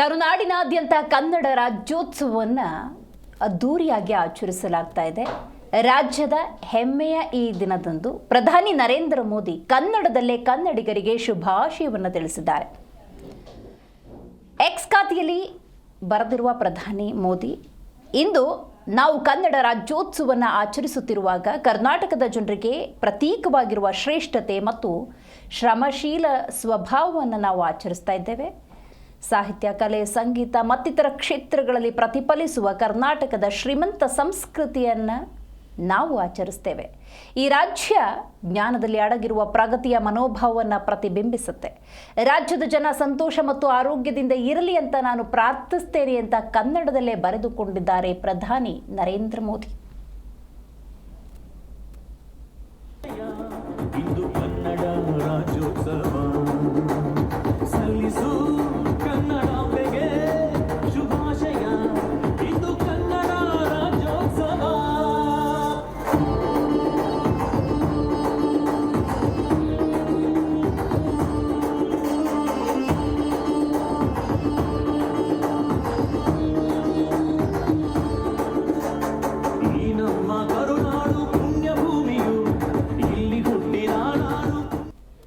ಕರುನಾಡಿನಾದ್ಯಂತ ಕನ್ನಡ ರಾಜ್ಯೋತ್ಸವವನ್ನು ಅದ್ದೂರಿಯಾಗಿ ಆಚರಿಸಲಾಗ್ತಾ ಇದೆ. ರಾಜ್ಯದ ಹೆಮ್ಮೆಯ ಈ ದಿನದಂದು ಪ್ರಧಾನಿ ನರೇಂದ್ರ ಮೋದಿ ಕನ್ನಡದಲ್ಲೇ ಕನ್ನಡಿಗರಿಗೆ ಶುಭಾಶಯವನ್ನು ತಿಳಿಸಿದ್ದಾರೆ. ಎಕ್ಸ್ ಖಾತೆಯಲ್ಲಿ ಬರೆದಿರುವ ಪ್ರಧಾನಿ ಮೋದಿ, ಇಂದು ನಾವು ಕನ್ನಡ ರಾಜ್ಯೋತ್ಸವವನ್ನು ಆಚರಿಸುತ್ತಿರುವಾಗ ಕರ್ನಾಟಕದ ಜನರಿಗೆ ಪ್ರತೀಕವಾಗಿರುವ ಶ್ರೇಷ್ಠತೆ ಮತ್ತು ಶ್ರಮಶೀಲ ಸ್ವಭಾವವನ್ನು ನಾವು ಆಚರಿಸ್ತಾ ಇದ್ದೇವೆ. ಸಾಹಿತ್ಯ, ಕಲೆ, ಸಂಗೀತ ಮತ್ತಿತರ ಕ್ಷೇತ್ರಗಳಲ್ಲಿ ಪ್ರತಿಫಲಿಸುವ ಕರ್ನಾಟಕದ ಶ್ರೀಮಂತ ಸಂಸ್ಕೃತಿಯನ್ನು ನಾವು ಆಚರಿಸ್ತೇವೆ. ಈ ರಾಜ್ಯ ಜ್ಞಾನದಲ್ಲಿ ಅಡಗಿರುವ ಪ್ರಗತಿಯ ಮನೋಭಾವವನ್ನು ಪ್ರತಿಬಿಂಬಿಸುತ್ತೆ. ರಾಜ್ಯದ ಜನ ಸಂತೋಷ ಮತ್ತು ಆರೋಗ್ಯದಿಂದ ಇರಲಿ ಅಂತ ನಾನು ಪ್ರಾರ್ಥಿಸ್ತೇನೆ ಅಂತ ಕನ್ನಡದಲ್ಲೇ ಬರೆದುಕೊಂಡಿದ್ದಾರೆ ಪ್ರಧಾನಿ ನರೇಂದ್ರ ಮೋದಿ.